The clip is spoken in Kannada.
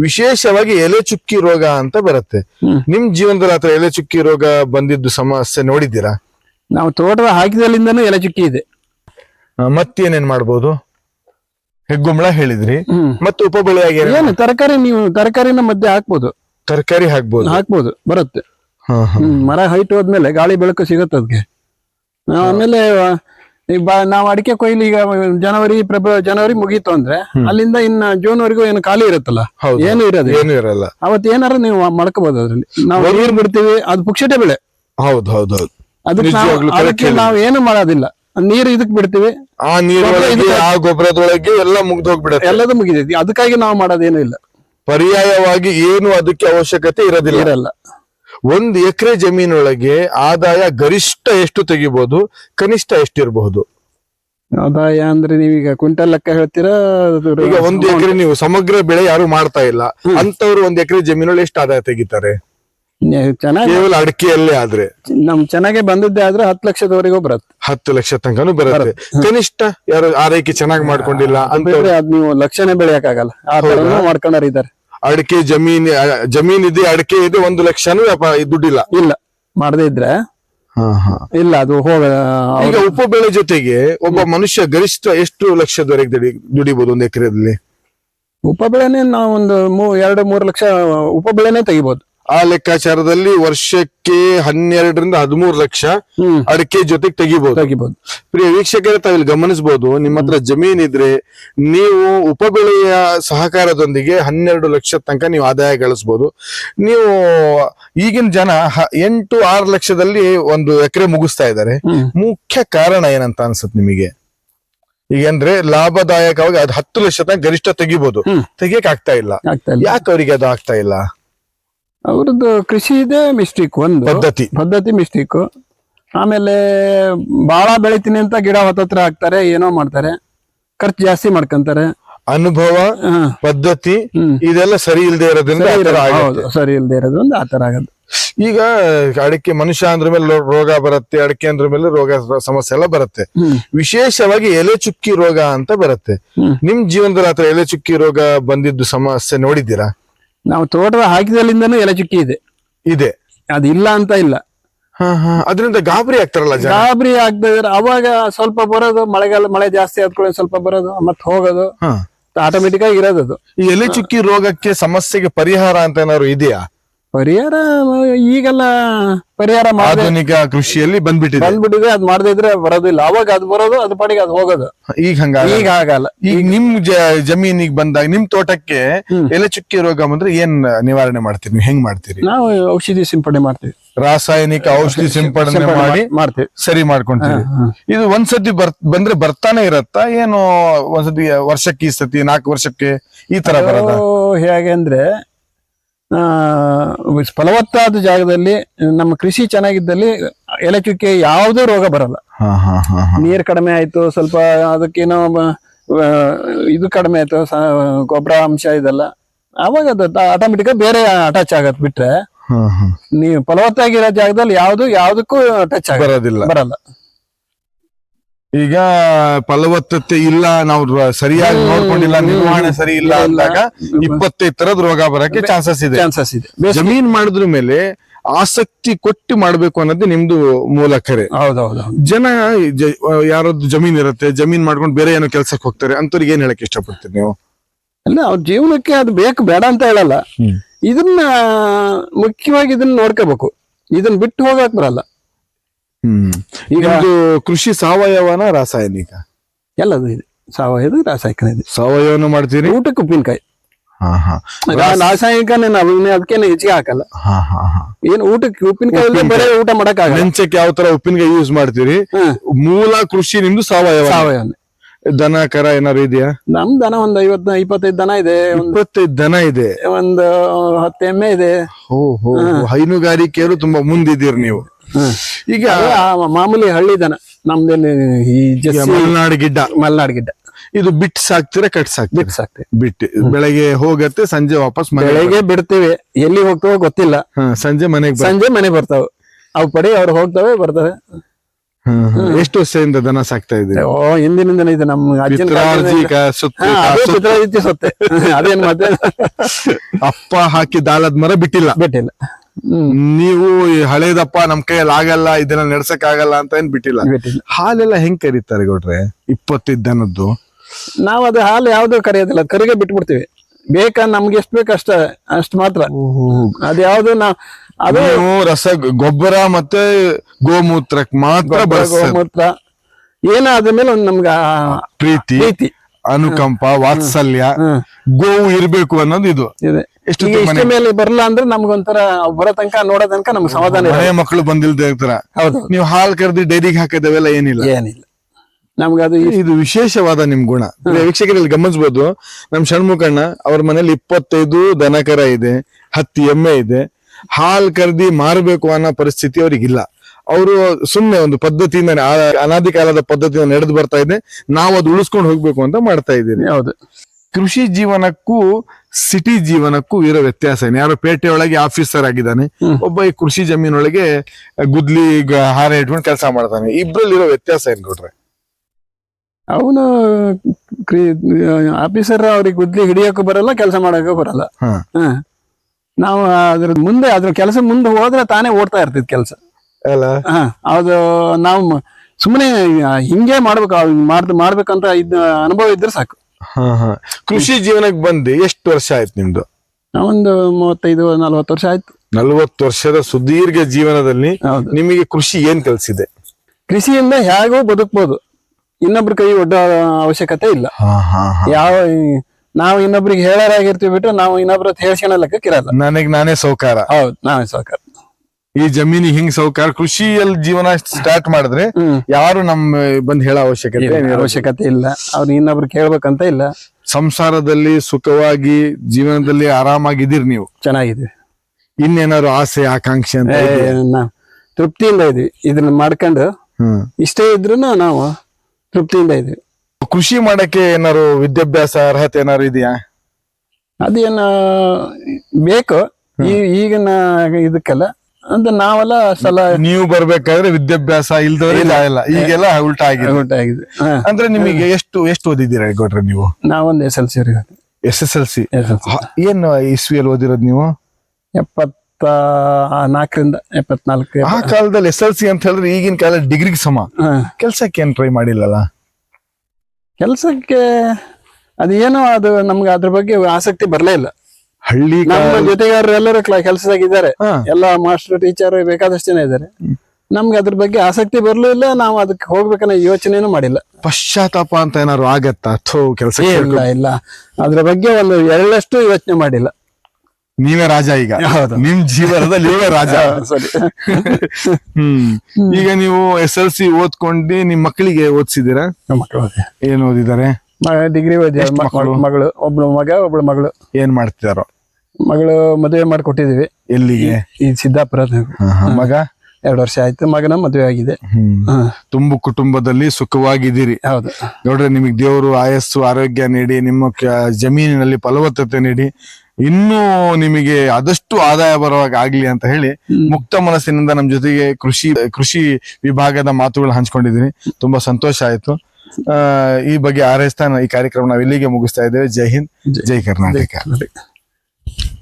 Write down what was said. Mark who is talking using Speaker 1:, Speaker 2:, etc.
Speaker 1: ವಿಶೇಷವಾಗಿ ಎಲೆ ಚುಕ್ಕಿ ರೋಗ ಅಂತ ಬರುತ್ತೆ. ನಿಮ್ ಜೀವನದಲ್ಲಿ ಆತರ ಎಲೆ ಚುಕ್ಕಿ ರೋಗ ಬಂದಿದ್ದು ಸಮಸ್ಯೆ ನೋಡಿದ್ದೀರಾ?
Speaker 2: ನಾವು ತೋಟದ ಹಾಕಿದಲ್ಲಿಂದನೂ ಎಲೆ ಚುಕ್ಕಿ ಇದೆ.
Speaker 1: ಆ, ಮತ್ತೇನೇನ್ ಮಾಡ್ಬೋದು? ಹೆಗ್ಗುಂಬಳ ಹೇಳಿದ್ರಿ. ಮತ್ತೆ ಉಪಬೆಳೆಯಾಗಿ ಬೆಳೆ
Speaker 2: ಏನು ತರಕಾರಿ ನೀವು ತರಕಾರಿನ ಮಧ್ಯೆ ಹಾಕ್ಬೋದು.
Speaker 1: ತರಕಾರಿ ಹಾಕ್ಬೋದು.
Speaker 2: ಹಾಕ್ಬೋದು ಬರುತ್ತೆ.
Speaker 1: ಹಾ, ಹಾ.
Speaker 2: ಹ್ಮ್ ಮರ ಹೈಟ್ ಹೋದ್ಮೇಲೆ ಗಾಳಿ ಬೆಳಕು ಸಿಗುತ್ತೆ ಅದಕ್ಕೆ ಆಮೇಲೆ ಆ, ಈ ನಾವು ಅಡಿಕೆ ಕೊಯ್ಲು ಈಗ ಜನವರಿ ಫೆಬ್ರವರಿ ಜನವರಿ ಮುಗೀತು ಅಂದ್ರೆ ಅಲ್ಲಿಂದ ಇನ್ನ ಜೂನ್ ವರೆಗೂ ಏನು ಖಾಲಿ ಇರುತ್ತಲ್ಲ. ಏನು ಇರೋದು
Speaker 1: ಏನು ಇರಲ್ಲ.
Speaker 2: ಅವತ್ತು ಏನಾರ ನೀವು ಮಾಡ್ಕೋಬಹುದು ಅದ್ರಲ್ಲಿ. ನಾವು ನೀರು ಬಿಡ್ತೀವಿ ಅದು ಪುಕ್ಷಟೆ ಬೆಳೆ.
Speaker 1: ಹೌದು ಹೌದು ಹೌದು.
Speaker 2: ಅದಕ್ಕೆ. ನಾವು ಏನು ಮಾಡೋದಿಲ್ಲ. ನೀರು ಇದಕ್ ಬಿಡ್ತೀವಿ.
Speaker 1: ಆ ನೀರೊಳಗೆ ಆ ಗೊಬ್ಬರದೊಳಗೆ ಎಲ್ಲ ಮುಗ್ದು ಹೋಗ್ಬಿಡುತ್ತೆ
Speaker 2: ಎಲ್ಲದೂ ಮುಗಿದೈತಿ. ಅದಕ್ಕಾಗಿ ನಾವು ಮಾಡೋದೇನು ಇಲ್ಲ.
Speaker 1: ಪರ್ಯಾಯವಾಗಿ ಏನು ಅದಕ್ಕೆ ಅವಶ್ಯಕತೆ ಇರೋದಿಲ್ಲ.
Speaker 2: ಇರಲ್ಲ.
Speaker 1: ಒಂದು ಎಕರೆ ಜಮೀನೊಳಗೆ ಆದಾಯ ಗರಿಷ್ಠ ಎಷ್ಟು ತೆಗಿಬಹುದು ಕನಿಷ್ಠ ಎಷ್ಟಿರಬಹುದು?
Speaker 2: ಆದಾಯ ಅಂದ್ರೆ ನೀವೀಗ ಕ್ವಿಂಟಲ್ ಲೆಕ್ಕ ಹೇಳ್ತೀರಾ?
Speaker 1: ಈಗ ಒಂದು ಎಕರೆ ನೀವು ಸಮಗ್ರ ಬೆಳೆ ಯಾರು ಮಾಡ್ತಾ ಇಲ್ಲ. ಅಂತವ್ರು ಒಂದ್ ಎಕರೆ ಜಮೀನೊಳಗೆ ಎಷ್ಟು ಆದಾಯ ತೆಗಿತಾರೆ?
Speaker 2: ಚೆನ್ನಾಗಿ
Speaker 1: ಕೇವಲ ಅಡಿಕೆಯಲ್ಲೇ ಆದ್ರೆ.
Speaker 2: ನಮ್ ಚೆನ್ನಾಗಿ ಬಂದಿದ್ದೆ ಆದ್ರೆ ಹತ್ತು ಲಕ್ಷದವರೆಗೂ ಬರುತ್ತೆ.
Speaker 1: ಹತ್ತು ಲಕ್ಷ ತನಕನೂ ಬರುತ್ತೆ. ಕನಿಷ್ಠ ಯಾರು ಆರೈಕೆ ಚೆನ್ನಾಗಿ ಮಾಡ್ಕೊಂಡಿಲ್ಲ ಅಂತ
Speaker 2: ನೀವು ಲಕ್ಷನೇ ಬೆಳೆಯಕ್ಕಾಗಲ್ಲ. ಆಗಲ್ಲ ತರನು
Speaker 1: ಅಡಿಕೆ ಜಮೀನ್ ಜಮೀನ್ ಇದೆ ಅಡಿಕೆ ಇದೆ ಒಂದು ಲಕ್ಷನೂ ವ್ಯಾಪ- ದುಡ್ಡಿಲ್ಲ.
Speaker 2: ಇಲ್ಲ ಮಾಡದೇ ಇದ್ರೆ. ಇಲ್ಲ ಅದು ಹೋಗ
Speaker 1: ಈಗ ಉಪ ಬೆಳೆ ಜೊತೆಗೆ ಒಬ್ಬ ಮನುಷ್ಯ ಗರಿಷ್ಠ ಎಷ್ಟು ಲಕ್ಷದವರೆಗೆ ದುಡಿ ದುಡಿಬಹುದು ಒಂದು ಎಕರೆಯಲ್ಲಿ?
Speaker 2: ಉಪ ಬೆಳೆನೆ ನಾವು ಒಂದು ಮೂ ಎರಡು ಮೂರು ಲಕ್ಷ ಉಪ ಬೆಳೆನೆ ತೆಗಿಬಹುದು
Speaker 1: ಆ ಲೆಕ್ಕಾಚಾರದಲ್ಲಿ ವರ್ಷಕ್ಕೆ ಹನ್ನೆರಡರಿಂದ ಹದಿಮೂರು ಲಕ್ಷ ಅಡಿಕೆ ಜೊತೆಗೆ ತೆಗಿಬಹುದು
Speaker 2: ತೆಗಿಬಹುದು
Speaker 1: ಪ್ರಿಯ ವೀಕ್ಷಕರೇ ತಾವಿಲ್ಲಿ ಗಮನಿಸಬಹುದು ನಿಮ್ಮ ಹತ್ರ ಜಮೀನ್ ಇದ್ರೆ ನೀವು ಉಪಬೆಳೆಯ ಸಹಕಾರದೊಂದಿಗೆ ಹನ್ನೆರಡು ಲಕ್ಷ ತನಕ ನೀವು ಆದಾಯ ಗಳಿಸಬಹುದು ನೀವು ಈಗಿನ ಜನ ಎಂಟು ಆರು ಲಕ್ಷದಲ್ಲಿ ಒಂದು ಎಕರೆ ಮುಗಿಸ್ತಾ ಇದ್ದಾರೆ. ಮುಖ್ಯ ಕಾರಣ ಏನಂತ ಅನ್ಸುತ್ತೆ ನಿಮಗೆ? ಈಗ ಅಂದ್ರೆ ಲಾಭದಾಯಕವಾಗಿ ಅದು ಹತ್ತು ಲಕ್ಷ ತನಕ ಗರಿಷ್ಠ ತೆಗಿಬಹುದು. ತೆಗಿಯಕ್ ಆಗ್ತಾ ಇಲ್ಲ. ಯಾಕೆ ಅವರಿಗೆ ಅದು ಆಗ್ತಾ ಇಲ್ಲ?
Speaker 2: ಅವ್ರದ್ದು ಕೃಷಿ ಇದೆ ಮಿಸ್ಟೇಕ್ ಒಂದು.
Speaker 1: ಪದ್ಧತಿ.
Speaker 2: ಪದ್ಧತಿ ಮಿಸ್ಟೇಕ್. ಆಮೇಲೆ ಬಾಳ ಬೆಳಿತೀನಿ ಅಂತ ಗಿಡ ಹತ್ತತ್ರ ಹಾಕ್ತಾರೆ ಏನೋ ಮಾಡ್ತಾರೆ. ಖರ್ಚು ಜಾಸ್ತಿ ಮಾಡ್ಕೊಂತಾರೆ.
Speaker 1: ಅನುಭವ ಪದ್ಧತಿ. ಇದೆಲ್ಲ ಸರಿ ಇಲ್ಲದೆ ಇರೋದ್ರಿಂದ.
Speaker 2: ಸರಿ ಇಲ್ದೇ ಇರೋದ್ರಿಂದ ಒಂದು ಆತರ ಆಗುತ್ತೆ.
Speaker 1: ಈಗ ಅಡಿಕೆ ಮನುಷ್ಯ ಅಂದ್ರ ಮೇಲೆ ರೋಗ ಬರುತ್ತೆ ಅಡಿಕೆ ಅಂದ್ರ ಮೇಲೆ ರೋಗ ಸಮಸ್ಯೆ ಎಲ್ಲ ಬರುತ್ತೆ. ವಿಶೇಷವಾಗಿ ಎಲೆ ಚುಕ್ಕಿ ರೋಗ ಅಂತ ಬರುತ್ತೆ. ನಿಮ್ ಜೀವನದಲ್ಲಿ ಆತರ ಎಲೆ ಚುಕ್ಕಿ ರೋಗ ಬಂದಿದ್ದು ಸಮಸ್ಯೆ ನೋಡಿದ್ದೀರಾ?
Speaker 2: ನಾವು ತೋಟದ ಹಾಕಿದಲ್ಲಿಂದನೂ ಎಲೆ ಚುಕ್ಕಿ ಇದೆ.
Speaker 1: ಇದೆ.
Speaker 2: ಅದು ಇಲ್ಲ ಅಂತ ಇಲ್ಲ.
Speaker 1: ಹಾ ಹಾ. ಅದರಿಂದ ಗಾಬರಿ ಆಗ್ತಾರಲ್ಲ ಜನ?
Speaker 2: ಗಾಬರಿ ಆಗ್ತಾ ಇದ್ರೆ ಅವಾಗ ಸ್ವಲ್ಪ ಬರೋದು ಮಳೆಗಾಲ ಮಳೆ ಜಾಸ್ತಿ ಆದ್ಕೊಳ್ಳಿ ಸ್ವಲ್ಪ ಬರೋದು ಮತ್ತೆ ಹೋಗೋದು ಆಟೋಮೆಟಿಕ್ ಆಗಿ ಇರೋದು ಅದು
Speaker 1: ಈ ಎಲೆ ಚುಕ್ಕಿ ರೋಗಕ್ಕೆ ಸಮಸ್ಯೆಗೆ ಪರಿಹಾರ ಅಂತ ಏನಾದ್ರು ಇದೆಯಾ?
Speaker 2: ಪರಿಹಾರ ಈಗೆಲ್ಲ ಪರಿಹಾರ
Speaker 1: ಆಧುನಿಕ ಕೃಷಿಯಲ್ಲಿ ಬಂದ್ಬಿಟ್ಟಿದೆ.
Speaker 2: ಬಂದ್ಬಿಟ್ಟಿದೆ ಅದ್ ಮಾಡದೇ ಇದ್ರೆ ಬರೋದಿಲ್ಲ ಅವಾಗ ಅದ್ ಬರೋದು ಅದ್ ಪಾಡಿಗೆ ಅದ್ ಹೋಗೋದು.
Speaker 1: ಈಗ ಹಂಗ
Speaker 2: ಈಗ ಆಗಲ್ಲ
Speaker 1: ಈಗ ನಿಮ್ ಜ- ಜಮೀನಿಗೆ ಬಂದಾಗ ನಿಮ್ ತೋಟಕ್ಕೆ
Speaker 2: ಹ್ಮ್.
Speaker 1: ಎಲೆ ಚುಕ್ಕಿ ರೋಗ ಬಂದ್ರೆ ಏನ್ ನಿವಾರಣೆ ಮಾಡ್ತೀರಿ? ನೀವು ಹೆಂಗ್ ಮಾಡ್ತೀರಿ?
Speaker 2: ನಾವು ಔಷಧಿ ಸಿಂಪಡಣೆ ಮಾಡ್ತೀವಿ.
Speaker 1: ರಾಸಾಯನಿಕ ಔಷಧಿ ಸಿಂಪಡಣೆ
Speaker 2: ಸಿಂಪಡಣೆ
Speaker 1: ಮಾಡಿ
Speaker 2: ಮಾಡ್- ಮಾಡ್ತೀವಿ.
Speaker 1: ಸರಿ ಮಾಡ್ಕೊಂತೀವಿ
Speaker 2: ಹಾ.
Speaker 1: ಇದು ಒಂದ್ಸತಿ ಬರ್ ಬಂದ್ರೆ ಬರ್ತಾನೆ ಇರತ್ತಾ? ಏನು ಒಂದ್ಸತಿ ವರ್ಷಕ್ಕೆ ಈ ಸತಿ ನಾಲ್ಕು ವರ್ಷಕ್ಕೆ ಈ ತರ ಬರೋದು?
Speaker 2: ಅದು ಹೇಗೆ ಅಂದ್ರೆ ಫಲವತ್ತಾದ ಜಾಗದಲ್ಲಿ ನಮ್ಮ ಕೃಷಿ ಚೆನ್ನಾಗಿದ್ದಲ್ಲಿ ಎಲೆ ಚುಕ್ಕೆ ಯಾವುದೇ ರೋಗ ಬರಲ್ಲ. ನೀರ್ ಕಡಿಮೆ ಆಯ್ತು ಸ್ವಲ್ಪ ಅದಕ್ಕೇನೋ ಇದು ಕಡಿಮೆ ಆಯ್ತು ಗೊಬ್ಬರ ಅಂಶ ಇದೆಲ್ಲ. ಅವಾಗ ಅದು ಆಟೋಮೆಟಿಕ್ ಬೇರೆ ಅಟ್ಯಾಚ್ ಆಗತ್ ಬಿಟ್ರೆ ನೀವು ಫಲವತ್ತಾಗಿರೋ ಜಾಗದಲ್ಲಿ ಯಾವ್ದು ಯಾವ್ದಕ್ಕೂ ಟಚ್ ಆಗ
Speaker 1: ಬರೋದಿಲ್ಲ.
Speaker 2: ಬರಲ್ಲ.
Speaker 1: ಈಗ ಫಲವತ್ತತೆ ಇಲ್ಲ ನಾವು ಸರಿಯಾಗಿ ನೋಡ್ಕೊಂಡಿಲ್ಲ ನಿರ್ವಹಣೆ ಸರಿ ಇಲ್ಲ. ಅಂದಾಗ ಇಪ್ಪತ್ತೈದು ತರದ ರೋಗ ಬರಕ್ಕೆ ಚಾನ್ಸಸ್ ಇದೆ.
Speaker 2: ಚಾನ್ಸಸ್ ಇದೆ.
Speaker 1: ಜಮೀನ್ ಮಾಡಿದ್ರ ಮೇಲೆ ಆಸಕ್ತಿ ಕೊಟ್ಟು ಮಾಡ್ಬೇಕು ಅನ್ನೋದು ನಿಮ್ದು ಮೂಲ ಕರೆ.
Speaker 2: ಹೌದೌದು
Speaker 1: ಜನ ಯಾರದ್ದು ಜಮೀನ್ ಇರುತ್ತೆ ಜಮೀನ್ ಮಾಡ್ಕೊಂಡು ಬೇರೆ ಏನೋ ಕೆಲ್ಸಕ್ಕೆ ಹೋಗ್ತಾರೆ ಅಂತವ್ರಿಗೆ ಏನ್ ಹೇಳಕ್ ಇಷ್ಟಪಡ್ತೀರಿ ನೀವು?
Speaker 2: ಅಲ್ಲ ಅವ್ರ ಜೀವನಕ್ಕೆ ಅದು ಬೇಕು ಬೇಡ ಅಂತ ಹೇಳಲ್ಲ. ಇದನ್ನ ಮುಖ್ಯವಾಗಿ ಇದನ್ನ ನೋಡ್ಕೋಬೇಕು. ಇದನ್ನ ಬಿಟ್ಟು ಹೋಗಕ್ ಬರಲ್ಲ. ಈಗ
Speaker 1: ಒಂದು ಕೃಷಿ ಸಾವಯವನ ರಾಸಾಯನಿಕ?
Speaker 2: ಎಲ್ಲದು ಇದೆ. ಸಾವಯವ ರಾಸಾಯನಿಕ ಇದೆ.
Speaker 1: ಸಾವಯವನು ಮಾಡ್ತೀರಿ?
Speaker 2: ಊಟಕ್ಕೆ ಉಪ್ಪಿನಕಾಯಿ.
Speaker 1: ಹಾ ಹಾ.
Speaker 2: ರಾ- ರಾಸಾಯನಿಕನೇ ನಾವು ಅದಕ್ಕೇನೆ ಹೆಚ್ಚಿಗೆ ಹಾಕಲ್ಲ. ಏನು ಊಟಕ್ಕೆ ಉಪ್ಪಿನಕಾಯಿ ಬರೀ ಊಟ ಮಾಡಕ್ ಆಗಲ್ಲ
Speaker 1: ಮೆಂಚಕ್ಕೆ ಯಾವ ತರ ಉಪ್ಪಿನಕಾಯಿ ಯೂಸ್ ಮಾಡ್ತೀರಿ. ಮೂಲ ಕೃಷಿ ನಿಮ್ದು ಸಾವಯವ.
Speaker 2: ಸಾವಯವನೇ.
Speaker 1: ದನ ಕರ ಏನಾರು ಇದೆಯಾ?
Speaker 2: ನಮ್ ದನ ಒಂದ್ ಐವತ್ ಇಪ್ಪತ್ತೈದು ದನ ಇದೆ. ಒಂದ್
Speaker 1: ಇಪ್ಪತ್ತೈದು ದನ ಇದೆ?
Speaker 2: ಒಂದ್ ಹತ್ತು ಎಮ್ಮೆ ಇದೆ.
Speaker 1: ಹೋ ಹೋ ಹೈನುಗಾರಿಕೆಯಲ್ಲೂ ತುಂಬಾ ಮುಂದಿದ್ದೀರಿ ನೀವು. ಈಗ
Speaker 2: ಆ ಮಾಮೂಲಿ ಹಳ್ಳಿ ದನ. ನಮ್ದೇನು ಈ
Speaker 1: ಈಗ
Speaker 2: ಜರ್ಸಿ
Speaker 1: ಮಲೆನಾಡು ಗಿಡ್ಡ.
Speaker 2: ಮಲ್ನಾಡ್ ಗಿಡ್ಡ.
Speaker 1: ಇದು ಬಿಟ್ ಸಾಕ್ತೀರಾ ಕಟ್ ಸಾಕ್ತೀರಾ?
Speaker 2: ಬಿಟ್ಟು ಸಾಕ್ತೀವಿ.
Speaker 1: ಬಿಟ್. ಬೆಳಗ್ಗೆ ಹೋಗತ್ತೆ ಸಂಜೆ ವಾಪಸ್ ಮನೆ
Speaker 2: ಬೆಳಗ್ಗೆ ಬಿಡ್ತೀವಿ. ಎಲ್ಲಿ ಹೋಗ್ತಾವೋ ಗೊತ್ತಿಲ್ಲ.
Speaker 1: ಹಾ ಸಂಜೆ ಮನೆಗೆ
Speaker 2: ಸಂಜೆ ಮನೆ ಬರ್ತಾವ. ಅವ್ ಪಡಿ ಅವ್ರು ಹೋಗ್ತವೆ ಬರ್ತವೆ.
Speaker 1: ಎಷ್ಟು ವರ್ಷದಿಂದ ದನ ಸಾಕ್ತಾ ಇದ್ದೀರಿ?
Speaker 2: ಓ ಹಿಂದಿನಿಂದ ಇದೆ ನಮ್ಮ ಅಜ್ಜನ
Speaker 1: ಪಿತ್ರಾರ್ಜಿ
Speaker 2: ಕಾಲದಿಂದ-
Speaker 1: ಕ- ಸುತ್ತು
Speaker 2: ಹಾ, ಅದೇ
Speaker 1: ಸುತ್ತು.
Speaker 2: ಪಿತ್ರಾರ್ಜಿತ ಸೊತ್ತೆ. ಅದೇನ್ ಮತ್ತೆ?
Speaker 1: ಅಪ್ಪ ಹಾಕಿ ದಾಳದ ಮರ ಬಿಟ್ಟಿಲ್ಲ.
Speaker 2: ಬಿಟ್ಟಿಲ್ಲ. ಹ್ಮ್.
Speaker 1: ನೀವು ಈ ಹಳೇದಪ್ಪ ನಮ್ ಕೈಯಲ್ಲಿ ಆಗಲ್ಲ ಇದನ್ನ ನಡ್ಸಕ್ ಆಗಲ್ಲ ಅಂತ ಏನ್ ಬಿಟ್ಟಿಲ್ಲ.
Speaker 2: ಬಿಟ್ಟಿಲ್ಲ.
Speaker 1: ಹಾಲೆಲ್ಲ ಹೆಂಗ್ ಕರೀತಾರೆ ಗೌಡ್ರೆ? ಇಪ್ಪತ್ತಿದ್ದನದ್ದು
Speaker 2: ನಾವ್ ಅದು ಹಾಲು ಯಾವ್ದು ಕರೆಯೋದಿಲ್ಲ ಕರಿಗೆ ಬಿಟ್ಬಿಡ್ತೀವಿ. ಬೇಕಾ ನಮ್ಗೆ ಎಷ್ಟು ಬೇಕು ಅಷ್ಟ ಅಷ್ಟ್ ಮಾತ್ರ. ಅದ ಯಾವ್ದು ನಾ ಅದು
Speaker 1: ರಸ ಗೊಬ್ಬರ ಮತ್ತೆ ಗೋಮೂತ್ರಕ್ ಮಾತ್ರ
Speaker 2: ಗೋಮೂತ್ರ. ಏನ ಅದ್ರ ಮೇಲೆ ಒಂದ್ ನಮ್ಗ ಆ
Speaker 1: ಪ್ರೀತಿ
Speaker 2: ಪ್ರೀತಿ.
Speaker 1: ಅನುಕಂಪ ವಾತ್ಸಲ್ಯ ಗೋವು ಇರ್ಬೇಕು ಅನ್ನೋದು ಇದು. ಎಷ್ಟು
Speaker 2: ಇಷ್ಟ ಮೇಲೆ ಬರಲ್ಲ ಅಂದ್ರೆ ನಮ್ಗೊಂಥರ ಬರೋ ತನಕ ನೋಡೋ ತನಕ ನಮ್ಗೆ ಸಮಾಧಾನ
Speaker 1: ಮನೆ ಮಕ್ಕಳು ಬಂದಿಲ್ದೇ ಇರ್ತಾರ.
Speaker 2: ಹೌದು.
Speaker 1: ನೀವು ಹಾಲ್ ಕರೆದಿ ಡೈರಿಗೆ ಹಾಕಿದವೆಲ್ಲ ಏನಿಲ್ಲ.
Speaker 2: ಏನಿಲ್ಲ. ನಮ್ಗೆ ಅದು
Speaker 1: ಇದು ವಿಶೇಷವಾದ ನಿಮ್ ಗುಣ. ವೀಕ್ಷಕರಲ್ಲಿ ಗಮನಿಸಬಹುದು ನಮ್ ಷಣ್ಮುಖಣ್ಣ ಅವ್ರ ಮನೇಲಿ ಇಪ್ಪತ್ತೈದು ದನಕರ ಇದೆ ಹತ್ತು ಎಮ್ಮೆ ಇದೆ. ಹಾಲ್ ಕರ್ದಿ ಮಾರಬೇಕು ಅನ್ನೋ ಪರಿಸ್ಥಿತಿ ಅವ್ರಿಗಿಲ್ಲ. ಅವರು ಸುಮ್ಮನೆ ಒಂದು ಪದ್ಧತಿಯಿಂದ ಅನಾದಿ ಕಾಲದ ಪದ್ಧತಿಯಿಂದ ನಡೆದು ಬರ್ತಾ ಇದೆ. ನಾವು ಅದು ಉಳಿಸ್ಕೊಂಡು ಹೋಗ್ಬೇಕು ಅಂತ ಮಾಡ್ತಾ ಇದ್ದೀನಿ
Speaker 2: ಹೌದು.
Speaker 1: ಕೃಷಿ ಜೀವನಕ್ಕೂ ಸಿಟಿ ಜೀವನಕ್ಕೂ ಇರೋ ವ್ಯತ್ಯಾಸ ಏನು? ಯಾರೋ ಪೇಟೆ ಒಳಗೆ ಆಫೀಸರ್ ಆಗಿದ್ದಾನೆ ಒಬ್ಬ ಈ ಕೃಷಿ ಜಮೀನೊಳಗೆ ಗುದ್ಲಿ ಹಾರ ಇಟ್ಕೊಂಡು ಕೆಲಸ ಮಾಡ್ತಾನೆ. ಇಬ್ರಲ್ಲಿರೋ ವ್ಯತ್ಯಾಸ ಏನ್ ಕೊಟ್ರೆ
Speaker 2: ಅವನು ಆಫೀಸರ್ ಅವ್ರಿಗೆ ಗುದ್ಲಿ ಹಿಡಿಯೋಕೆ ಬರಲ್ಲ ಕೆಲಸ ಮಾಡೋಕೆ ಬರಲ್ಲ.
Speaker 1: ಹಾ.
Speaker 2: ಹ. ನಾವು ಅದ್ರ ಮುಂದೆ ಅದ್ರ ಕೆಲಸ ಮುಂದೆ ಹೋದ್ರೆ ತಾನೇ ಓಡ್ತಾ ಇರ್ತಿದ್ ಕೆಲಸ.
Speaker 1: ಅಲ್ಲ?
Speaker 2: ಅದು ನಾವು ಸುಮ್ಮನೆ ಹಿಂಗೆ ಮಾಡ್ಬೇಕು ಮಾಡ್ ಮಾಡ್ದ ಮಾಡ್ಬೇಕಂತ ಇದ್ ಅನುಭವ ಇದ್ರೆ ಸಾಕು.
Speaker 1: ಹಾ ಹಾ. ಕೃಷಿ ಜೀವನಕ್ಕೆ ಬಂದು ಎಷ್ಟು ವರ್ಷ ಆಯ್ತು ನಿಮ್ದು?
Speaker 2: ನಾವೊಂದು ಮೂವತ್ತೈದು ನಲ್ವತ್ತು ವರ್ಷ ಆಯ್ತು.
Speaker 1: ನಲ್ವತ್ತು ವರ್ಷದ ಸುದೀರ್ಘ ಜೀವನದಲ್ಲಿ ನಿಮಗೆ ಕೃಷಿ ಏನ್ ಕಲಿಸಿದೆ?
Speaker 2: ಕೃಷಿಯಿಂದ ಹೇಗೋ ಬದುಕ್ಬೋದು. ಇನ್ನೊಬ್ರ ಕೈ ಒಡ್ಡ ಅವಶ್ಯಕತೆ ಇಲ್ಲ. ಯಾವ ನಾವು ಇನ್ನೊಬ್ರಿಗೆ ಹೇಳೋರಾಗಿರ್ತೀವಿ ಬಿಟ್ಟು ನಾವು ಇನ್ನೊಬ್ರ ಹತ್ರ ಲೆಕ್ಕಿರಲ್ಲ ನನಗೆ ಇರಲ್ಲ.
Speaker 1: ನನಗ್ ನಾನೇ ಸೌಕಾರ.
Speaker 2: ಹೌದು ನಾವೇ ಸೌಕಾರ.
Speaker 1: ಈ ಜಮೀನಿಗೆ ಹಿಂಗ್ ಸೌಕಾರ? ಕೃಷಿಯಲ್ಲಿ ಜೀವನ ಸ್ಟಾರ್ಟ್ ಮಾಡಿದ್ರೆ ಯಾರು ನಮ್ಮ ಬಂದ್ ಹೇಳ ಅವಶ್ಯಕತೆ
Speaker 2: ಇಲ್ಲ, ಅವಶ್ಯಕತೆ ಇಲ್ಲ. ಅವ್ರು ಇನ್ನೊಬ್ರು ಕೇಳ್ಬೇಕಂತ ಇಲ್ಲ.
Speaker 1: ಸಂಸಾರದಲ್ಲಿ ಸುಖವಾಗಿ ಜೀವನದಲ್ಲಿ ಆರಾಮಾಗಿದ್ದೀರಿ ನೀವು.
Speaker 2: ಚೆನ್ನಾಗಿದೆ
Speaker 1: ಇನ್ನೇನಾದ್ರು ಆಸೆ ಆಕಾಂಕ್ಷೆ ಅಂತ
Speaker 2: ತೃಪ್ತಿಯಿಂದ ಇದ್ವಿ ಇದನ್ನ ಮಾಡ್ಕೊಂಡು ಇಷ್ಟೇ ಇದ್ರು ನಾವು ತೃಪ್ತಿಯಿಂದ ಇದೆ.
Speaker 1: ಕೃಷಿ ಮಾಡಕ್ಕೆ ಏನಾರು ವಿದ್ಯಾಭ್ಯಾಸ ಅರ್ಹತೆ ಏನಾರು ಇದೆಯಾ?
Speaker 2: ಅದೇನ ಬೇಕು. ಈ ಈಗಿನ ಇದಕ್ಕೆಲ್ಲ. ಅಂದ್ರೆ ನಾವೆಲ್ಲ ಸಲ
Speaker 1: ನೀವು ಬರ್ಬೇಕಾದ್ರೆ ವಿದ್ಯಾಭ್ಯಾಸ ಇಲ್ದವ್ರೆ
Speaker 2: ಇಲ್ಲ.
Speaker 1: ಇಲ್ಲ ಈಗೆಲ್ಲ ಉಲ್ಟಾ ಆಗಿದೆ.
Speaker 2: ಆಗಿದೆ. ಹ.
Speaker 1: ಅಂದ್ರೆ ನಿಮಗೆ ಎಷ್ಟು ಎಷ್ಟು ಓದಿದ್ದೀರಾ ಗೌಡ್ರೆ ನೀವು?
Speaker 2: ನಾವೊಂದು S L C
Speaker 1: S S L C.
Speaker 2: S L C.
Speaker 1: ಏನ್ ಇಸ್ವಿಯಲ್ಲಿ ಓದಿರೋದು ನೀವು?
Speaker 2: ಎಪ್ಪತ್ತ ನಾಲ್ಕರಿಂದ ಎಪ್ಪತ್ನಾಲ್ಕು
Speaker 1: ಆ ಕಾಲದಲ್ಲಿ ಎಸ್ ಎಲ್ ಸಿ ಅಂತ ಹೇಳಿದ್ರೆ ಈಗಿನ ಕಾಲ ಡಿಗ್ರಿಗೆ ಸಮ. ಕೆಲ್ಸಕ್ಕೆ ಏನ್ ಟ್ರೈ ಮಾಡಿಲ್ಲಲ್ಲ?
Speaker 2: ಕೆಲ್ಸಕ್ಕೆ ಅದೇನೋ ಅದು ನಮ್ಗೆ ಅದ್ರ ಬಗ್ಗೆ ಆಸಕ್ತಿ ಬರ್ಲೇ ಇಲ್ಲ.
Speaker 1: ಹಳ್ಳಿ
Speaker 2: ನಮ್ಮ ಜೊತೆಗಾರರು ಎಲ್ಲರೂ ಕೆಲಸದಾಗಿದ್ದಾರೆ. ಎಲ್ಲ ಮಾಸ್ಟರ್ ಟೀಚರ್ ಬೇಕಾದಷ್ಟು ಜನ ಇದ್ದಾರೆ. ನಮ್ಗೆ ಅದ್ರ ಬಗ್ಗೆ ಆಸಕ್ತಿ ಬರ್ಲೂ ಇಲ್ಲ ನಾವು ಅದಕ್ಕೆ ಹೋಗ್ಬೇಕನ್ನೋ ಯೋಚನೆನೂ ಮಾಡಿಲ್ಲ.
Speaker 1: ಪಶ್ಚಾತ್ತಾಪ ಅಂತ ಏನಾದ್ರು ಆಗತ್ತಾ? ಅಥವಾ ಕೆಲಸ
Speaker 2: ಇಲ್ಲ ಇಲ್ಲ. ಅದ್ರ ಬಗ್ಗೆ ಒಂದು ಎರಡಷ್ಟು ಯೋಚನೆ ಮಾಡಿಲ್ಲ.
Speaker 1: ನೀವೇ ರಾಜ ಈಗ. ನಿಮ್ ಜೀವನದಲ್ಲಿ ನೀವೇ ರಾಜ.
Speaker 2: ಸರಿ.
Speaker 1: ಹ್ಮ್. ಈಗ ನೀವು ಎಸ್ ಎಲ್ ಸಿ ಓದ್ಕೊಂಡು ನಿಮ್ ಮಕ್ಕಳಿಗೆ ಓದ್ಸಿದ್ದೀರಾ?
Speaker 2: ಮಕ್ಕಳು
Speaker 1: ಏನ್ ಓದಿದ್ದಾರೆ?
Speaker 2: ಡಿಗ್ರಿ? ಮಗಳು ಒಬ್ಳು ಮಗ ಒಬ್ಳು ಮಗಳು.
Speaker 1: ಏನ್ ಮಾಡ್ತಿದಾರೋ?
Speaker 2: ಮಗಳು ಮದುವೆ ಮಾಡ್ಕೊಟ್ಟಿದೀವಿ
Speaker 1: ಎಲ್ಲಿಗೆ?
Speaker 2: ಈ ಸಿದ್ದಾಪುರ.
Speaker 1: ಮಗ
Speaker 2: ಎರಡು ವರ್ಷ ಆಯ್ತು ಮಗನ ಮದುವೆ ಆಗಿದೆ.
Speaker 1: ತುಂಬ ಕುಟುಂಬದಲ್ಲಿ ಸುಖವಾಗಿದ್ದೀರಿ.
Speaker 2: ಹೌದು.
Speaker 1: ನೋಡ್ರಿ ನಿಮಗೆ ದೇವರು ಆಯಸ್ಸು ಆರೋಗ್ಯ ನೀಡಿ ನಿಮ್ಮ ಜಮೀನಿನಲ್ಲಿ ಫಲವತ್ತತೆ ನೀಡಿ ಇನ್ನೂ ನಿಮಗೆ ಆದಷ್ಟು ಆದಾಯ ಬರುವಾಗ ಆಗ್ಲಿ ಅಂತ ಹೇಳಿ ಮುಕ್ತ ಮನಸ್ಸಿನಿಂದ ನಮ್ಮ ಜೊತೆಗೆ ಕೃಷಿ ಕೃಷಿ ವಿಭಾಗದ ಮಾತುಗಳು ಹಂಚ್ಕೊಂಡಿದ್ದೀನಿ. ತುಂಬಾ ಸಂತೋಷ ಆಯ್ತು. ಈ ಬಗ್ಗೆ ಆರೈಸ್ತಾ ಈ ಕಾರ್ಯಕ್ರಮ ನಾವು ಇಲ್ಲಿಗೆ ಮುಗಿಸ್ತಾ ಇದ್ದೇವೆ. ಜೈ ಹಿಂದ್ ಜೈ ಕರ್ನಾಟಕ.